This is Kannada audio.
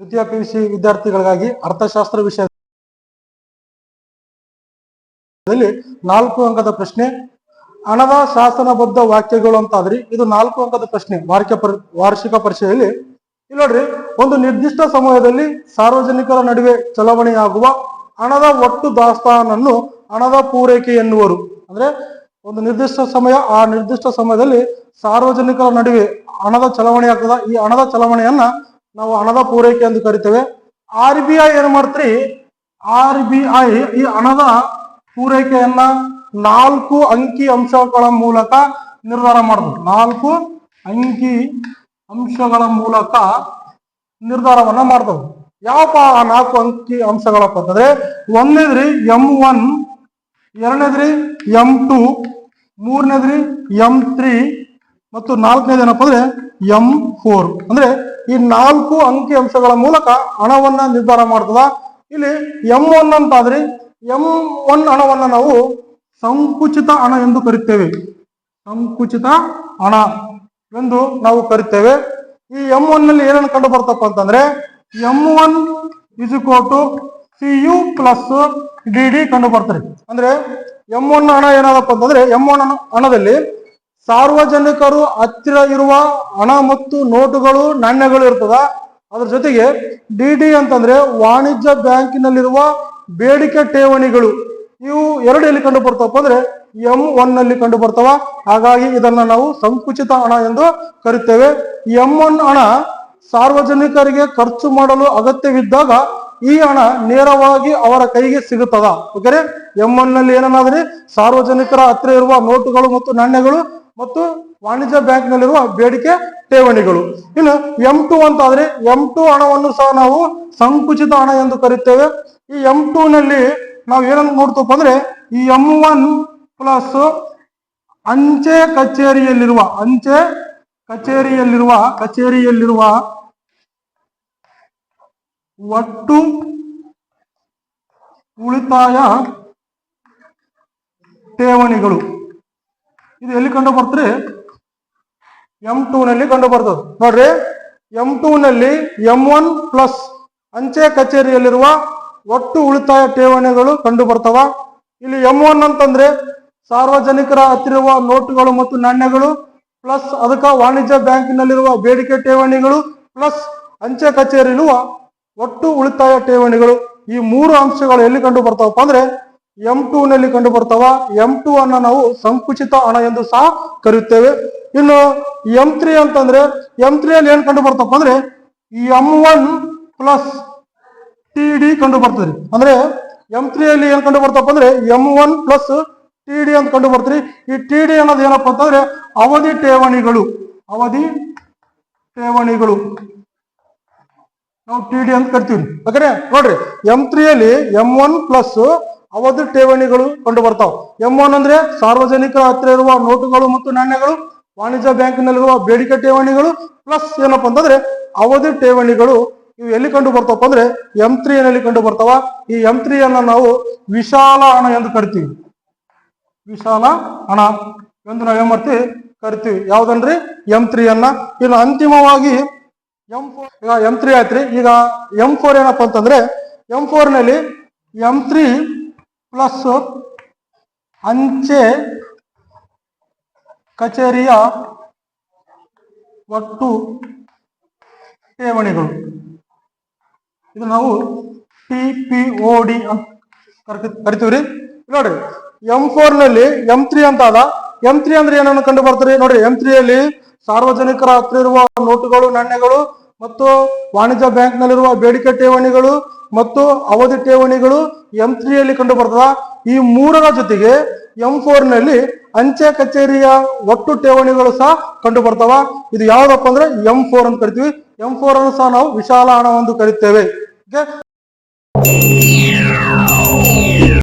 ದ್ವಿತೀಯ ಪಿ ಸಿ ವಿದ್ಯಾರ್ಥಿಗಳಿಗಾಗಿ ಅರ್ಥಶಾಸ್ತ್ರ ವಿಷಯದಲ್ಲಿ ನಾಲ್ಕು ಅಂಕದ ಪ್ರಶ್ನೆ ಹಣದ ಶಾಸನಬದ್ಧ ವಾಕ್ಯಗಳು ಅಂತಾದ್ರಿ. ಇದು ನಾಲ್ಕು ಅಂಕದ ಪ್ರಶ್ನೆ ವಾರ್ಷಿಕ ವಾರ್ಷಿಕ ಪರೀಕ್ಷೆಯಲ್ಲಿ ಇಲ್ಲಿ ನೋಡ್ರಿ, ಒಂದು ನಿರ್ದಿಷ್ಟ ಸಮಯದಲ್ಲಿ ಸಾರ್ವಜನಿಕರ ನಡುವೆ ಚಲಾವಣೆಯಾಗುವ ಹಣದ ಒಟ್ಟು ದಾಸ್ತಾನನ್ನು ಹಣದ ಪೂರೈಕೆ ಎನ್ನುವರು. ಅಂದ್ರೆ ಒಂದು ನಿರ್ದಿಷ್ಟ ಸಮಯ, ಆ ನಿರ್ದಿಷ್ಟ ಸಮಯದಲ್ಲಿ ಸಾರ್ವಜನಿಕರ ನಡುವೆ ಹಣದ ಚಲಾವಣೆ ಆಗ್ತದ. ಈ ಹಣದ ಚಲಾವಣೆಯನ್ನ ನಾವು ಹಣದ ಪೂರೈಕೆ ಎಂದು ಕರಿತೇವೆ. ಆರ್ ಬಿ ಐ ಏನ್ ಮಾಡ್ತ್ರಿ? ಆರ್ ಬಿ ಐ ಈ ಹಣದ ಪೂರೈಕೆಯನ್ನ ನಾಲ್ಕು ಅಂಕಿ ಅಂಶಗಳ ಮೂಲಕ ನಿರ್ಧಾರ ಮಾಡಬಹುದು ನಾಲ್ಕು ಅಂಕಿ ಅಂಶಗಳ ಮೂಲಕ ನಿರ್ಧಾರವನ್ನ ಮಾಡ್ತವೆ ಯಾವಪ್ಪ ಆ ನಾಲ್ಕು ಅಂಕಿ ಅಂಶಗಳಪ್ಪ ಅಂತಂದ್ರೆ, ಒಂದನೇದ್ರಿ ಎಂ ಒನ್, ಎರಡನೇದ್ರಿ ಎಂ ಟು, ಮೂರನೇದ್ರಿ ಎಂ ತ್ರೀ ಮತ್ತು ನಾಲ್ಕನೇದು ಏನಪ್ಪ ಅಂದ್ರೆ ಎಂ ಫೋರ್. ಅಂದ್ರೆ ಈ ನಾಲ್ಕು ಅಂಕಿ ಅಂಶಗಳ ಮೂಲಕ ಹಣವನ್ನ ನಿರ್ಧಾರ ಮಾಡ್ತದ. ಇಲ್ಲಿ ಎಂ ಒನ್ ಅಂತಾದ್ರಿ ಎಂ ಒನ್ ಹಣವನ್ನ ನಾವು ಸಂಕುಚಿತ ಹಣ ಎಂದು ಕರಿತೇವೆ. ಸಂಕುಚಿತ ಹಣ ಎಂದು ನಾವು ಕರಿತೇವೆ. ಈ ಎಂ ಒನ್ನಲ್ಲಿ ಏನೇನು ಕಂಡು ಬರ್ತಪ್ಪ ಅಂತಂದ್ರೆ M one is two C U plus D D ಕಂಡು ಬರ್ತಾರೆ ಅಂದ್ರೆ ಎಂ ಒನ್ ಹಣ ಏನಾದಪ್ಪ ಅಂತಂದ್ರೆ ಎಂ ಒನ್ ಹಣದಲ್ಲಿ ಸಾರ್ವಜನಿಕರು ಹತ್ತಿರ ಇರುವ ಹಣ ಮತ್ತು ನೋಟುಗಳು ನಾಣ್ಯಗಳು ಇರ್ತದ. ಅದ್ರ ಜೊತೆಗೆ ಡಿ ಡಿ ಅಂತಂದ್ರೆ ವಾಣಿಜ್ಯ ಬ್ಯಾಂಕಿನಲ್ಲಿರುವ ಬೇಡಿಕೆ ಠೇವಣಿಗಳು. ಇವು ಎರಡು ಎಲ್ಲಿ ಕಂಡು ಬರ್ತವಪ್ಪ ಅಂದ್ರೆ ಎಂ ಒನ್ನಲ್ಲಿ ಕಂಡು ಬರ್ತವ. ಹಾಗಾಗಿ ಇದನ್ನ ನಾವು ಸಂಕುಚಿತ ಹಣ ಎಂದು ಕರಿತೇವೆ. ಎಂ ಒನ್ ಹಣ ಸಾರ್ವಜನಿಕರಿಗೆ ಖರ್ಚು ಮಾಡಲು ಅಗತ್ಯವಿದ್ದಾಗ ಈ ಹಣ ನೇರವಾಗಿ ಅವರ ಕೈಗೆ ಸಿಗುತ್ತದ? ಓಕೆ ಎಂ ಒನ್ನಲ್ಲಿ ಏನನ್ನಾದ್ರೆ? ಸಾರ್ವಜನಿಕರ ಹತ್ತಿರ ಇರುವ ನೋಟುಗಳು ಮತ್ತು ನಾಣ್ಯಗಳು ಮತ್ತು ವಾಣಿಜ್ಯ ಬ್ಯಾಂಕ್ ನಲ್ಲಿರುವ ಬೇಡಿಕೆ ಠೇವಣಿಗಳು. ಇನ್ನು ಎಂ ಟು ಅಂತ ಆದ್ರೆ ಎಂ ಟು ಹಣವನ್ನು ಸಹ ನಾವು ಸಂಕುಚಿತ ಹಣ ಎಂದು ಕರೀತೇವೆ. ಈ ಎಂ ಟು ನಲ್ಲಿ ನಾವು ಏನನ್ನು ನೋಡ್ತಪ್ಪ ಅಂದ್ರೆ ಈ ಎಂ ಒನ್ ಪ್ಲಸ್ ಅಂಚೆ ಕಚೇರಿಯಲ್ಲಿರುವ ಅಂಚೆ ಕಚೇರಿಯಲ್ಲಿರುವ ಕಚೇರಿಯಲ್ಲಿರುವ ಒಟ್ಟು ಉಳಿತಾಯ ಠೇವಣಿಗಳು. ಇದು ಎಲ್ಲಿ ಕಂಡು ಬರ್ತ್ರಿ ಎಂ ಟೂ ನಲ್ಲಿ ಕಂಡು ಬರ್ತದೆ ನೋಡ್ರಿ ಎಂ ಟೂ ನಲ್ಲಿ ಎಂ ಒನ್ ಪ್ಲಸ್ ಅಂಚೆ ಕಚೇರಿಯಲ್ಲಿರುವ ಒಟ್ಟು ಉಳಿತಾಯ ಠೇವಣಿಗಳು ಕಂಡು ಬರ್ತವ ಇಲ್ಲಿ ಎಂ ಒನ್ ಅಂತಂದ್ರೆ ಸಾರ್ವಜನಿಕರ ಹತ್ತಿರುವ ನೋಟುಗಳು ಮತ್ತು ನಾಣ್ಯಗಳು ಪ್ಲಸ್ ಅದಕ್ಕ ವಾಣಿಜ್ಯ ಬ್ಯಾಂಕಿನಲ್ಲಿರುವ ಬೇಡಿಕೆ ಠೇವಣಿಗಳು ಪ್ಲಸ್ ಅಂಚೆ ಕಚೇರಿ ಒಟ್ಟು ಉಳಿತಾಯ ಠೇವಣಿಗಳು. ಈ ಮೂರು ಅಂಶಗಳು ಎಲ್ಲಿ ಕಂಡು ಬರ್ತಾವಪ್ಪ ಅಂದ್ರೆ ಎಂ ಟೂ ನಲ್ಲಿ ಕಂಡು ಬರ್ತಾವ ಎಂ ಟೂ ಅನ್ನ ನಾವು ಸಂಕುಚಿತ ಹಣ ಎಂದು ಸಹ ಕರೆಯುತ್ತೇವೆ. ಇನ್ನು ಎಂ ತ್ರೀ ಅಂತಂದ್ರೆ ಎಂ ತ್ರೀ ಅಲ್ಲಿ ಏನ್ ಕಂಡು ಬರ್ತಪ್ಪ ಅಂದ್ರೆ M one plus T D ಕಂಡು ಬರ್ತದೆ ಅಂದ್ರೆ ಎಂ ತ್ರೀ ಅಲ್ಲಿ ಏನ್ ಕಂಡು ಬರ್ತಪ್ಪ ಅಂದ್ರೆ M one plus T D ಅಂತ ಕಂಡು ಬರ್ತೀರಿ ಈ ಟಿ ಡಿ ಅನ್ನೋದು ಏನಪ್ಪಾ ಅಂತಂದ್ರೆ, ಅವಧಿ ಠೇವಣಿಗಳು. ಅವಧಿ ಠೇವಣಿಗಳು. ನಾವು ಟಿ ಡಿ ಅಂತ ಕರಿತೀವಿ ಯಾಕಂದ್ರೆ, ನೋಡ್ರಿ ಎಂ ತ್ರೀ ಅಲ್ಲಿ ಎಂ ಒನ್ ಪ್ಲಸ್ ಅವಧಿ ಠೇವಣಿಗಳು ಕಂಡು ಬರ್ತಾವ. ಎಂ ಒನ್ ಅಂದ್ರೆ ಸಾರ್ವಜನಿಕರ ಹತ್ರ ಇರುವ ನೋಟುಗಳು ಮತ್ತು ನಾಣ್ಯಗಳು, ವಾಣಿಜ್ಯ ಬ್ಯಾಂಕಿನಲ್ಲಿರುವ ಬೇಡಿಕೆ ಠೇವಣಿಗಳು ಪ್ಲಸ್ ಏನಪ್ಪ ಅಂತಂದ್ರೆ ಅವಧಿ ಠೇವಣಿಗಳು ಇವು ಎಲ್ಲಿ ಕಂಡು ಬರ್ತಾವಪ್ಪ ಅಂದ್ರೆ ಎಂ ತ್ರೀ ನಲ್ಲಿ ಕಂಡು ಬರ್ತಾವ. ಈ ಎಂ ತ್ರೀ ನಾವು ವಿಶಾಲ ಹಣ ಎಂದು ಕರಿತೀವಿ. ವಿಶಾಲ ಹಣ ಎಂದು ನಾವು ಏನ್ ಮಾಡ್ತೀವಿ? ಕರಿತೀವಿ. ಯಾವ್ದನ್ರಿ ಎಂ ತ್ರೀ ಅನ್ನ. ಇನ್ನು ಅಂತಿಮವಾಗಿ ಎಂ ಫೋರ್ ಈಗ ಎಂ ತ್ರೀ ಆಯ್ತ್ರಿ. ಈಗ ಎಂ ಫೋರ್ ಏನಪ್ಪಾ ಅಂತಂದ್ರೆ ಎಂ ಫೋರ್ನಲ್ಲಿ ಎಂ ತ್ರೀ ಪ್ಲಸ್ ಅಂಚೆ ಕಚೇರಿಯ ಒಟ್ಟು ಠೇವಣಿಗಳು. ಇದು ನಾವು ಟಿ ಪಿ ಓ ಡಿ ಅಂತ ಕರಿತೀವ್ರಿ ನೋಡ್ರಿ, ಎಂ ಫೋರ್ನಲ್ಲಿ ಎಂ ತ್ರೀ ಅಂತ ಅದ. ಎಂ ತ್ರೀ ಅಂದ್ರೆ ಏನನ್ನು ಕಂಡು ಬರ್ತಾರೆ ನೋಡ್ರಿ, ಎಂ ತ್ರೀ ಅಲ್ಲಿ ಸಾರ್ವಜನಿಕರ ಹತ್ರ ಇರುವ ನೋಟುಗಳು, ನಾಣ್ಯಗಳು ಮತ್ತು ವಾಣಿಜ್ಯ ಬ್ಯಾಂಕ್ ನಲ್ಲಿರುವ ಬೇಡಿಕೆ ಠೇವಣಿಗಳು ಮತ್ತು ಅವಧಿ ಠೇವಣಿಗಳು ಎಂ ತ್ರೀಯಲ್ಲಿ ಕಂಡು ಬರ್ತದ ಈ ಮೂರರ ಜೊತೆಗೆ ಎಂ ಫೋರ್ನಲ್ಲಿ ಅಂಚೆ ಕಚೇರಿಯ ಒಟ್ಟು ಠೇವಣಿಗಳು ಸಹ ಕಂಡು ಬರ್ತಾವ ಇದು ಯಾವ್ದಪ್ಪ ಅಂದ್ರೆ ಎಂ ಫೋರ್ ಅಂತ ಕರಿತೀವಿ. ಎಂ ಫೋರ್ ಅನ್ನು ಸಹ ನಾವು ವಿಶಾಲ ಹಣ ಎಂದು ಕರಿತೇವೆ.